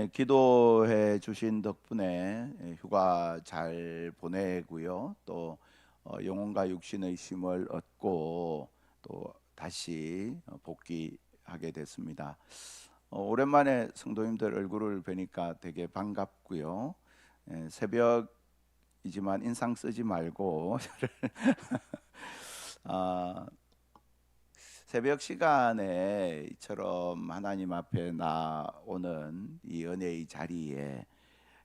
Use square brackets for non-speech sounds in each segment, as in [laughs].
에, 기도해 주신 덕분에 에, 휴가 잘 보내고요. 또 어, 영혼과 육신의 힘을 얻고 또 다시 어, 복귀하게 됐습니다. 어, 오랜만에 성도님들 얼굴을 뵈니까 되게 반갑고요. 에, 새벽이지만 인상 쓰지 말고 [laughs] [laughs] 아, 새벽 시간에 이처럼 하나님 앞에 나오는 이 은혜의 자리에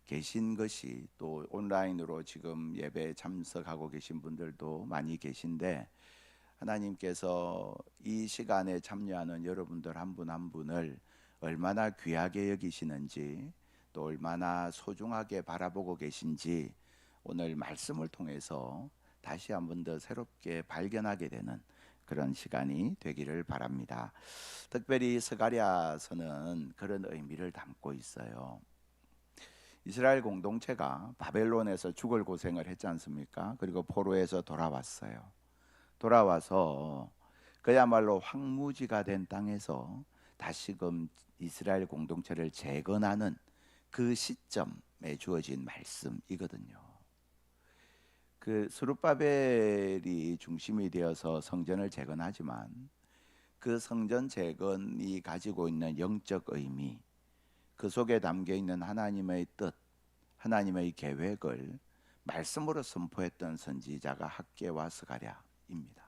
계신 것이 또 온라인으로 지금 예배 참석하고 계신 분들도 많이 계신데 하나님께서 이 시간에 참여하는 여러분들 한분한 분을 얼마나 귀하게 여기시는지 또 얼마나 소중하게 바라보고 계신지 오늘 말씀을 통해서 다시 한 번 더 새롭게 발견하게 되는 그런 시간이 되기를 바랍니다. 특별히 스가랴서는 그런 의미를 담고 있어요. 이스라엘 공동체가 바벨론에서 죽을 고생을 했지 않습니까? 그리고 포로에서 돌아왔어요. 돌아와서 그야말로 황무지가 된 땅에서 다시금 이스라엘 공동체를 재건하는 그 시점에 주어진 말씀이거든요. 그 스룹바벨이 중심이 되어서 성전을 재건하지만 그 성전 재건이 가지고 있는 영적 의미, 그 속에 담겨 있는 하나님의 뜻, 하나님의 계획을 말씀으로 선포했던 선지자가 학계와 스가랴입니다.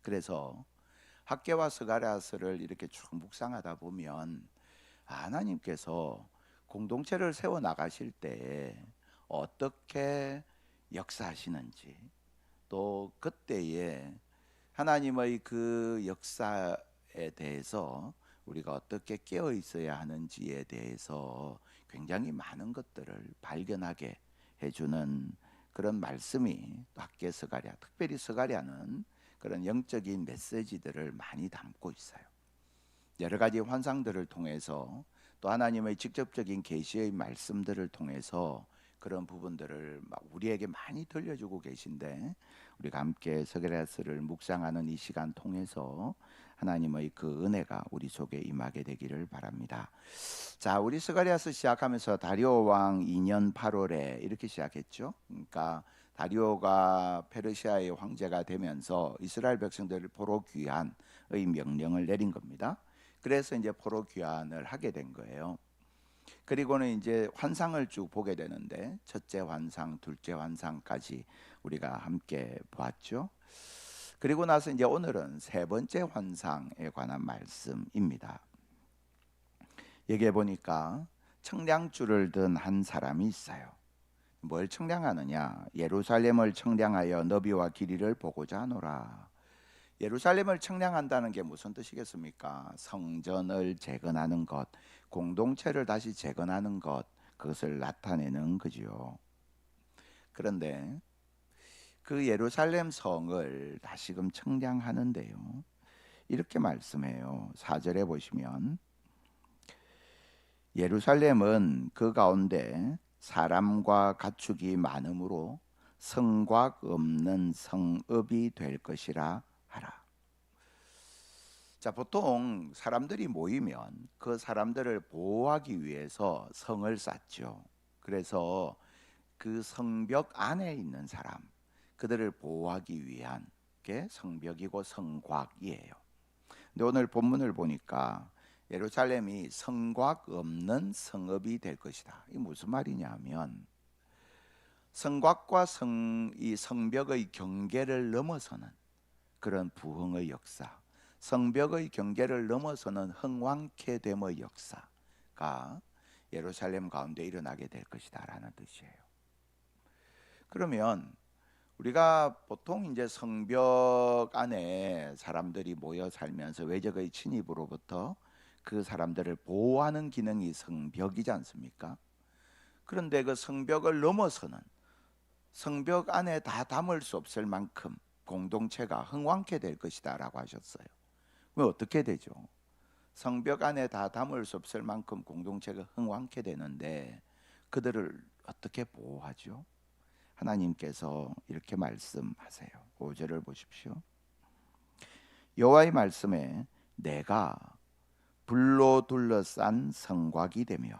그래서 학계와 스가랴서를 이렇게 쭉 묵상하다 보면 하나님께서 공동체를 세워 나가실 때 어떻게 역사하시는지 또 그때에 하나님의 그 역사에 대해서 우리가 어떻게 깨어 있어야 하는지에 대해서 굉장히 많은 것들을 발견하게 해주는 그런 말씀이 학계 스가랴, 특별히 스가랴는 그런 영적인 메시지들을 많이 담고 있어요. 여러 가지 환상들을 통해서 또 하나님의 직접적인 계시의 말씀들을 통해서 그런 부분들을 우리에게 많이 들려주고 계신데 우리가 함께 서게라스를 묵상하는 이 시간 통해서 하나님의 그 은혜가 우리 속에 임하게 되기를 바랍니다. 자, 우리 스가리아스 시작하면서 다리오 왕 2년 8월에 이렇게 시작했죠. 그러니까 다리오가 페르시아의 황제가 되면서 이스라엘 백성들을 포로 귀환의 명령을 내린 겁니다. 그래서 이제 포로 귀환을 하게 된 거예요. 그리고는 이제 환상을 쭉 보게 되는데 첫째 환상, 둘째 환상까지 우리가 함께 보았죠. 그리고 나서 이제 오늘은 세 번째 환상에 관한 말씀입니다. 여기에 보니까 청량줄을 든 한 사람이 있어요. 뭘 청량하느냐? 예루살렘을 청량하여 너비와 길이를 보고자 하노라. 예루살렘을 청량한다는 게 무슨 뜻이겠습니까? 성전을 재건하는 것, 공동체를 다시 재건하는 것, 그것을 나타내는 거지요. 그런데 그 예루살렘 성을 다시금 청량하는데요. 이렇게 말씀해요. 4절에 보시면 예루살렘은 그 가운데 사람과 가축이 많으므로 성곽 없는 성읍이 될 것이라. 자, 보통 사람들이 모이면 그 사람들을 보호하기 위해서 성을 쌓죠. 그래서 그 성벽 안에 있는 사람, 그들을 보호하기 위한 게 성벽이고 성곽이에요. 근데 오늘 본문을 보니까 예루살렘이 성곽 없는 성읍이 될 것이다. 이 무슨 말이냐면 성곽과 성, 이 성벽의 경계를 넘어서는 그런 부흥의 역사, 성벽의 경계를 넘어서는 흥왕케 됨의 역사가 예루살렘 가운데 일어나게 될 것이다라는 뜻이에요. 그러면 우리가 보통 이제 성벽 안에 사람들이 모여 살면서 외적의 침입으로부터 그 사람들을 보호하는 기능이 성벽이지 않습니까? 그런데 그 성벽을 넘어서는 성벽 안에 다 담을 수 없을 만큼 공동체가 흥왕케 될 것이다라고 하셨어요. 왜 어떻게 되죠? 성벽 안에 다 담을 수 없을 만큼 공동체가 흥왕케 되는데 그들을 어떻게 보호하죠? 하나님께서 이렇게 말씀하세요. 5절을 보십시오. 여호와의 말씀에 내가 불로 둘러싼 성곽이 되며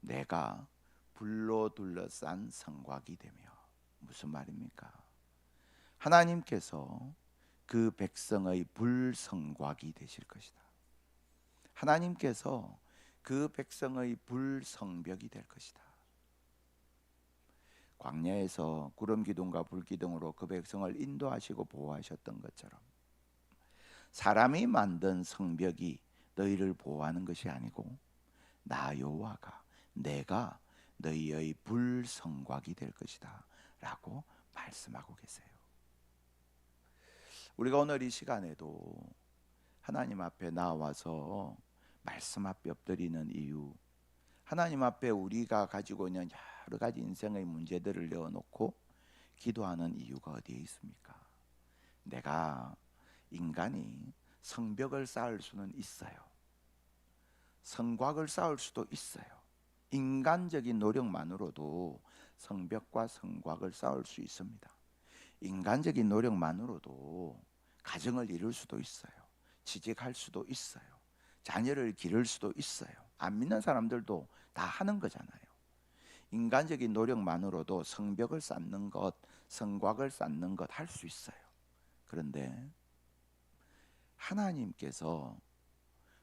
내가 불로 둘러싼 성곽이 되며 무슨 말입니까? 하나님께서 그 백성의 불성곽이 되실 것이다. 하나님께서 그 백성의 불성벽이 될 것이다. 광야에서 구름 기둥과 불 기둥으로 그 백성을 인도하시고 보호하셨던 것처럼 사람이 만든 성벽이 너희를 보호하는 것이 아니고 나 여호와가 내가 너희의 불성곽이 될 것이다라고 말씀하고 계세요. 우리가 오늘 이 시간에도 하나님 앞에 나와서 말씀 앞에 엎드리는 이유 하나님 앞에 우리가 가지고 있는 여러 가지 인생의 문제들을 내어놓고 기도하는 이유가 어디에 있습니까? 내가 인간이 성벽을 쌓을 수는 있어요. 성곽을 쌓을 수도 있어요. 인간적인 노력만으로도 성벽과 성곽을 쌓을 수 있습니다. 인간적인 노력만으로도 가정을 이룰 수도 있어요. 취직할 수도 있어요. 자녀를 기를 수도 있어요. 안 믿는 사람들도 다 하는 거잖아요. 인간적인 노력만으로도 성벽을 쌓는 것, 성곽을 쌓는 것 할 수 있어요. 그런데 하나님께서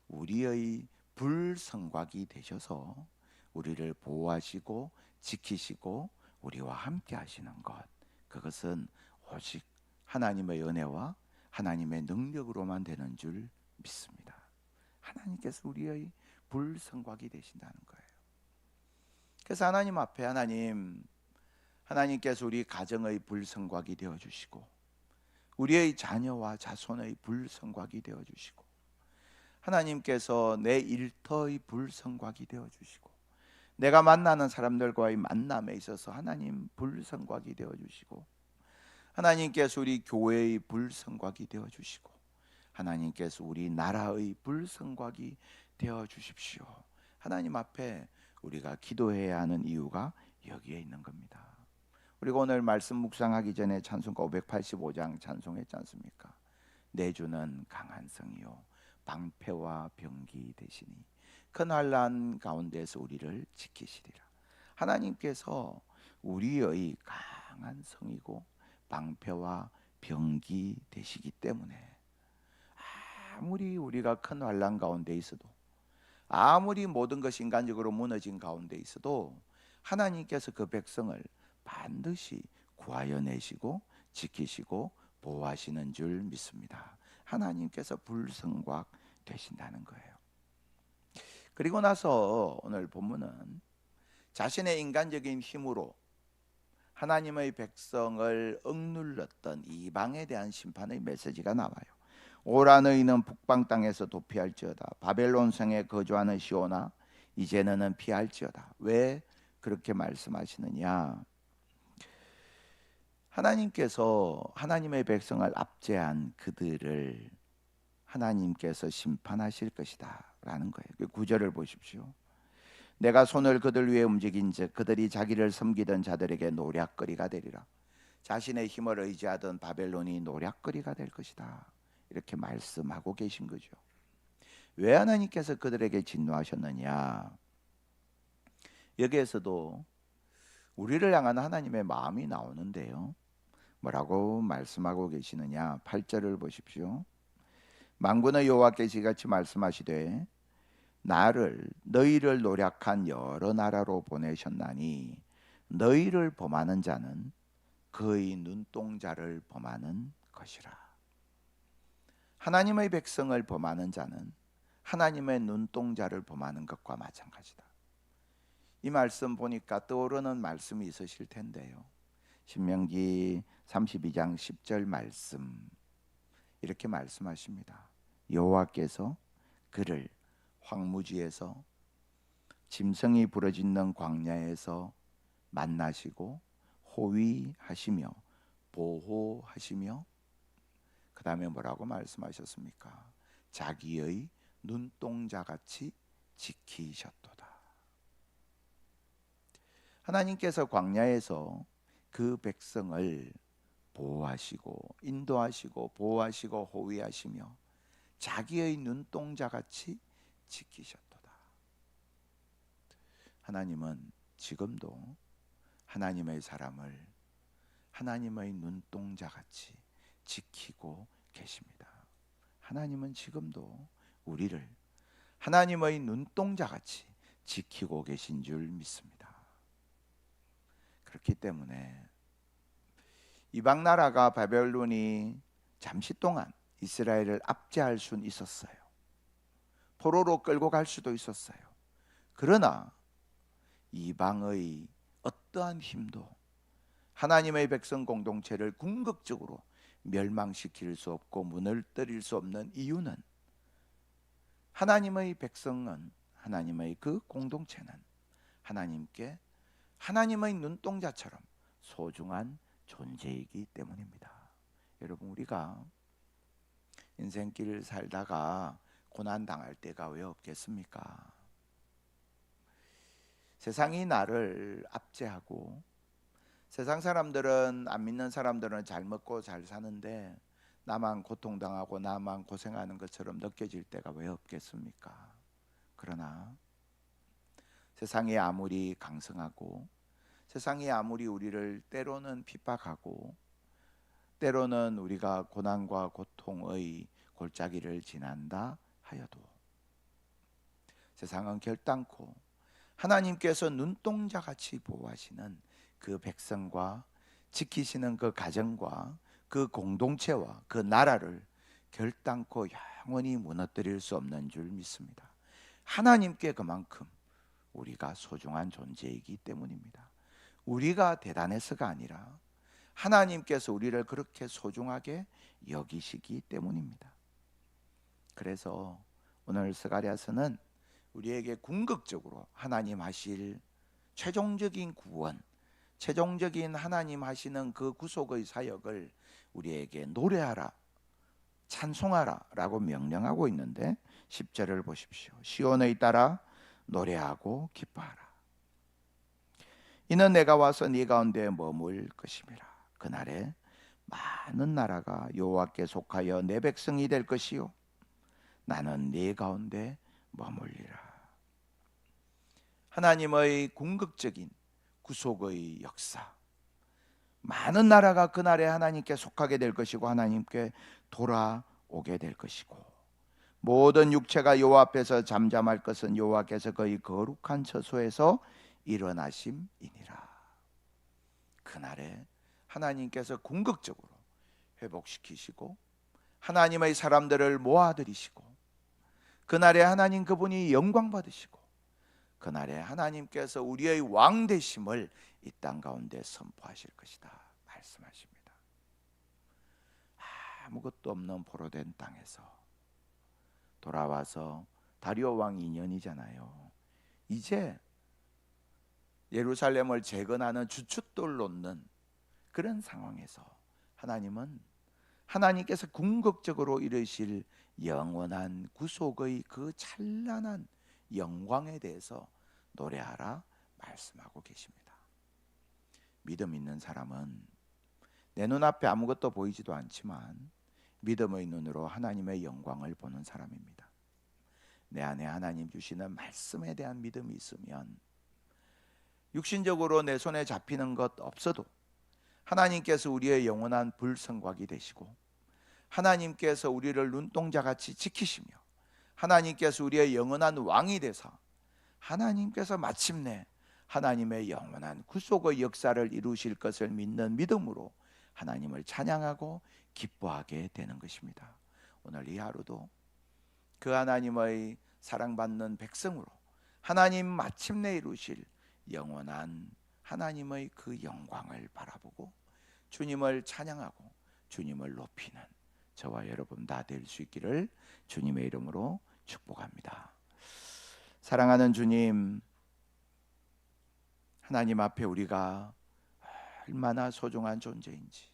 우리의 불성곽이 되셔서 우리를 보호하시고 지키시고 우리와 함께 하시는 것 그것은 오직 하나님의 은혜와 하나님의 능력으로만 되는 줄 믿습니다. 하나님께서 우리의 불성곽이 되신다는 거예요. 그래서 하나님 앞에 하나님 하나님께서 우리 가정의 불성곽이 되어 주시고 우리의 자녀와 자손의 불성곽이 되어 주시고 하나님께서 내 일터의 불성곽이 되어 주시고 내가 만나는 사람들과의 만남에 있어서 하나님 불성곽이 되어 주시고 하나님께서 우리 교회의 불성곽이 되어 주시고 하나님께서 우리 나라의 불성곽이 되어 주십시오. 하나님 앞에 우리가 기도해야 하는 이유가 여기에 있는 겁니다. 우리가 오늘 말씀 묵상하기 전에 찬송가 585장 찬송했지 않습니까? 내 주는 강한 성이요 방패와 병기 되시니 큰 환란 가운데서 우리를 지키시리라. 하나님께서 우리의 강한 성이고 방패와 병기 되시기 때문에 아무리 우리가 큰 환란 가운데 있어도 아무리 모든 것이 인간적으로 무너진 가운데 있어도 하나님께서 그 백성을 반드시 구하여 내시고 지키시고 보호하시는 줄 믿습니다. 하나님께서 불성곽 되신다는 거예요. 그리고 나서 오늘 본문은 자신의 인간적인 힘으로 하나님의 백성을 억눌렀던 이방에 대한 심판의 메시지가 나와요. 오라 너희는 북방 땅에서 도피할지어다. 바벨론 성에 거주하는 시오나 이제는 피할지어다. 왜 그렇게 말씀하시느냐? 하나님께서 하나님의 백성을 압제한 그들을 하나님께서 심판하실 것이다라는 거예요. 그 구절을 보십시오. 내가 손을 그들 위에 움직인즉 그들이 자기를 섬기던 자들에게 노략거리가 되리라. 자신의 힘을 의지하던 바벨론이 노략거리가 될 것이다. 이렇게 말씀하고 계신 거죠. 왜 하나님께서 그들에게 진노하셨느냐? 여기에서도 우리를 향한 하나님의 마음이 나오는데요. 뭐라고 말씀하고 계시느냐? 8절을 보십시오. 만군의 여호와께서 같이 말씀하시되 나를 너희를 노력한 여러 나라로 보내셨나니 너희를 범하는 자는 그의 눈동자를 범하는 것이라. 하나님의 백성을 범하는 자는 하나님의 눈동자를 범하는 것과 마찬가지다. 이 말씀 보니까 떠오르는 말씀이 있으실 텐데요. 신명기 32장 10절 말씀 이렇게 말씀하십니다. 여호와께서 그를 황무지에서 짐승이 부러짓는 광야에서 만나시고 호위하시며 보호하시며 그 다음에 뭐라고 말씀하셨습니까? 자기의 눈동자 같이 지키셨도다. 하나님께서 광야에서 그 백성을 보호하시고 인도하시고 보호하시고 호위하시며 자기의 눈동자 같이 지키셨도다. 하나님은 지금도 하나님의 사람을 하나님의 눈동자 같이 지키고 계십니다. 하나님은 지금도 우리를 하나님의 눈동자 같이 지키고 계신 줄 믿습니다. 그렇기 때문에 이방 나라가 바벨론이 잠시 동안 이스라엘을 압제할 수는 있었어요. 포로로 끌고 갈 수도 있었어요. 그러나 이방의 어떠한 힘도 하나님의 백성 공동체를 궁극적으로 멸망시킬 수 없고 문을 때릴 수 없는 이유는 하나님의 백성은 하나님의 그 공동체는 하나님께 하나님의 눈동자처럼 소중한 존재이기 때문입니다. 여러분 우리가 인생길 살다가 고난 당할 때가 왜 없겠습니까? 세상이 나를 압제하고 세상 사람들은 안 믿는 사람들은 잘 먹고 잘 사는데 나만 고통당하고 나만 고생하는 것처럼 느껴질 때가 왜 없겠습니까? 그러나 세상이 아무리 강성하고 세상이 아무리 우리를 때로는 핍박하고 때로는 우리가 고난과 고통의 골짜기를 지난다 하여도 세상은 결단코 하나님께서 눈동자 같이 보호하시는 그 백성과 지키시는 그 가정과 그 공동체와 그 나라를 결단코 영원히 무너뜨릴 수 없는 줄 믿습니다. 하나님께 그만큼 우리가 소중한 존재이기 때문입니다. 우리가 대단해서가 아니라 하나님께서 우리를 그렇게 소중하게 여기시기 때문입니다. 그래서 오늘 스가랴서는 우리에게 궁극적으로 하나님 하실 최종적인 구원, 최종적인 하나님 하시는 그 구속의 사역을 우리에게 노래하라, 찬송하라라고 명령하고 있는데 10절을 보십시오. 시온의 따라 노래하고 기뻐하라. 이는 내가 와서 네 가운데 머물 것임이라. 그날에 많은 나라가 여호와께 속하여 내 백성이 될 것이요 나는 네 가운데 머물리라. 하나님의 궁극적인 구속의 역사. 많은 나라가 그날에 하나님께 속하게 될 것이고 하나님께 돌아오게 될 것이고 모든 육체가 여호와 앞에서 잠잠할 것은 여호와께서 그의 거룩한 처소에서 일어나심이니라. 그날에 하나님께서 궁극적으로 회복시키시고 하나님의 사람들을 모아들이시고 그날에 하나님 그분이 영광 받으시고 그날에 하나님께서 우리의 왕 되심을 이 땅 가운데 선포하실 것이다 말씀하십니다. 아무것도 없는 포로된 땅에서 돌아와서 다리오 왕 2년이잖아요. 이제 예루살렘을 재건하는 주춧돌 놓는 그런 상황에서 하나님은 하나님께서 궁극적으로 이르실 영원한 구속의 그 찬란한 영광에 대해서 노래하라 말씀하고 계십니다. 믿음 있는 사람은 내 눈앞에 아무것도 보이지도 않지만 믿음의 눈으로 하나님의 영광을 보는 사람입니다. 내 안에 하나님 주시는 말씀에 대한 믿음이 있으면 육신적으로 내 손에 잡히는 것 없어도 하나님께서 우리의 영원한 불성곽이 되시고 하나님께서 우리를 눈동자같이 지키시며 하나님께서 우리의 영원한 왕이 되사 하나님께서 마침내 하나님의 영원한 구속의 역사를 이루실 것을 믿는 믿음으로 하나님을 찬양하고 기뻐하게 되는 것입니다. 오늘 이 하루도 그 하나님의 사랑받는 백성으로 하나님 마침내 이루실 영원한 하나님의 그 영광을 바라보고 주님을 찬양하고 주님을 높이는 저와 여러분 다 될 수 있기를 주님의 이름으로 축복합니다. 사랑하는 주님, 하나님 앞에 우리가 얼마나 소중한 존재인지,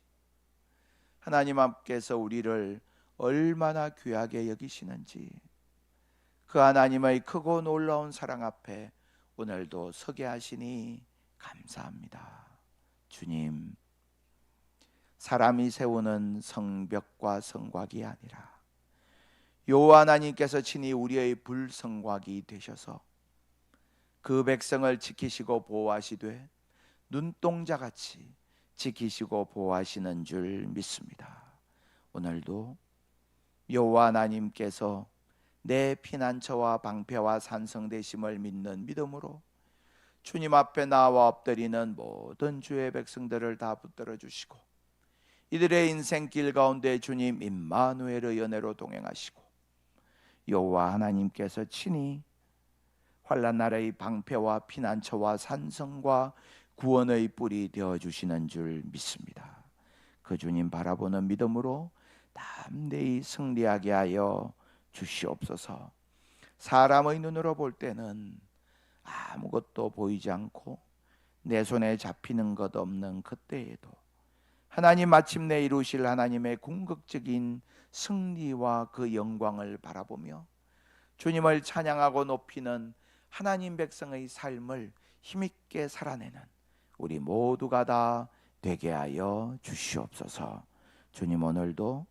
하나님 앞께서 우리를 얼마나 귀하게 여기시는지, 그 하나님의 크고 놀라운 사랑 앞에 오늘도 서게 하시니 감사합니다. 주님, 사람이 세우는 성벽과 성곽이 아니라 여호와 하나님께서 친히 우리의 불성곽이 되셔서 그 백성을 지키시고 보호하시되 눈동자 같이 지키시고 보호하시는 줄 믿습니다. 오늘도 여호와 하나님께서 내 피난처와 방패와 산성 되심을 믿는 믿음으로 주님 앞에 나와 엎드리는 모든 주의 백성들을 다 붙들어 주시고 이들의 인생길 가운데 주님 임마누엘의 연애로 동행하시고 여호와 하나님께서 친히 환란 날의 방패와 피난처와 산성과 구원의 뿔이 되어 주시는 줄 믿습니다. 그 주님 바라보는 믿음으로 담대히 승리하게 하여 주시옵소서. 사람의 눈으로 볼 때는 아무것도 보이지 않고 내 손에 잡히는 것 없는 그때에도 하나님 마침내 이루실 하나님의 궁극적인 승리와 그 영광을 바라보며 주님을 찬양하고 높이는 하나님 백성의 삶을 힘있게 살아내는 우리 모두가 다 되게 하여 주시옵소서. 주님 오늘도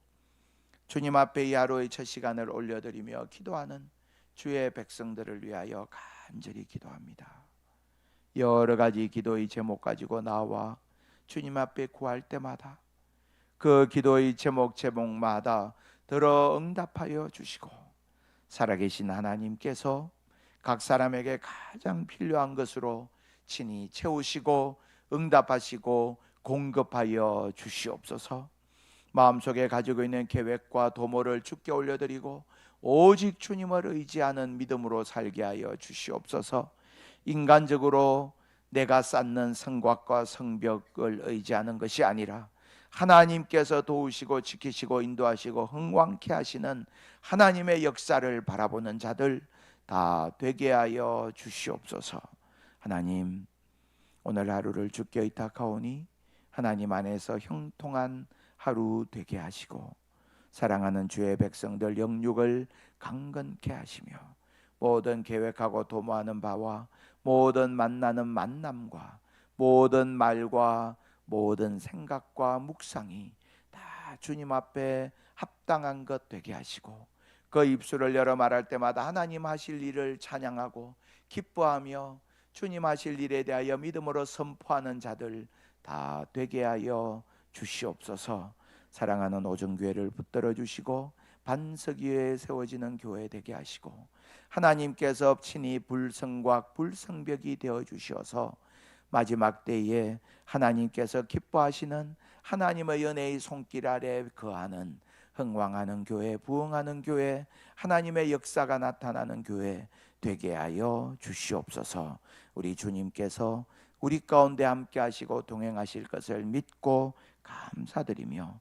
주님 앞에 이 하루의 첫 시간을 올려드리며 기도하는 주의 백성들을 위하여 간절히 기도합니다. 여러 가지 기도의 제목 가지고 나와 주님 앞에 구할 때마다 그 기도의 제목 제목마다 들어 응답하여 주시고 살아계신 하나님께서 각 사람에게 가장 필요한 것으로 친히 채우시고 응답하시고 공급하여 주시옵소서. 마음속에 가지고 있는 계획과 도모를 주께 올려드리고 오직 주님을 의지하는 믿음으로 살게 하여 주시옵소서. 인간적으로 내가 쌓는 성곽과 성벽을 의지하는 것이 아니라 하나님께서 도우시고 지키시고 인도하시고 흥왕케 하시는 하나님의 역사를 바라보는 자들 다 되게 하여 주시옵소서. 하나님 오늘 하루를 주께 의탁하오니 하나님 안에서 형통한 하루 되게 하시고 사랑하는 주의 백성들 영육을 강건케 하시며 모든 계획하고 도모하는 바와 모든 만나는 만남과 모든 말과 모든 생각과 묵상이 다 주님 앞에 합당한 것 되게 하시고 그 입술을 열어 말할 때마다 하나님 하실 일을 찬양하고 기뻐하며 주님 하실 일에 대하여 믿음으로 선포하는 자들 다 되게 하여 주시옵소서. 사랑하는 오정교회를 붙들어 주시고 반석 위에 세워지는 교회 되게 하시고 하나님께서 친히 불성곽 불성벽이 되어 주셔서 마지막 때에 하나님께서 기뻐하시는 하나님의 연애의 손길 아래 거하는 흥왕하는 교회, 부흥하는 교회, 하나님의 역사가 나타나는 교회 되게 하여 주시옵소서. 우리 주님께서 우리 가운데 함께 하시고 동행하실 것을 믿고 감사드리며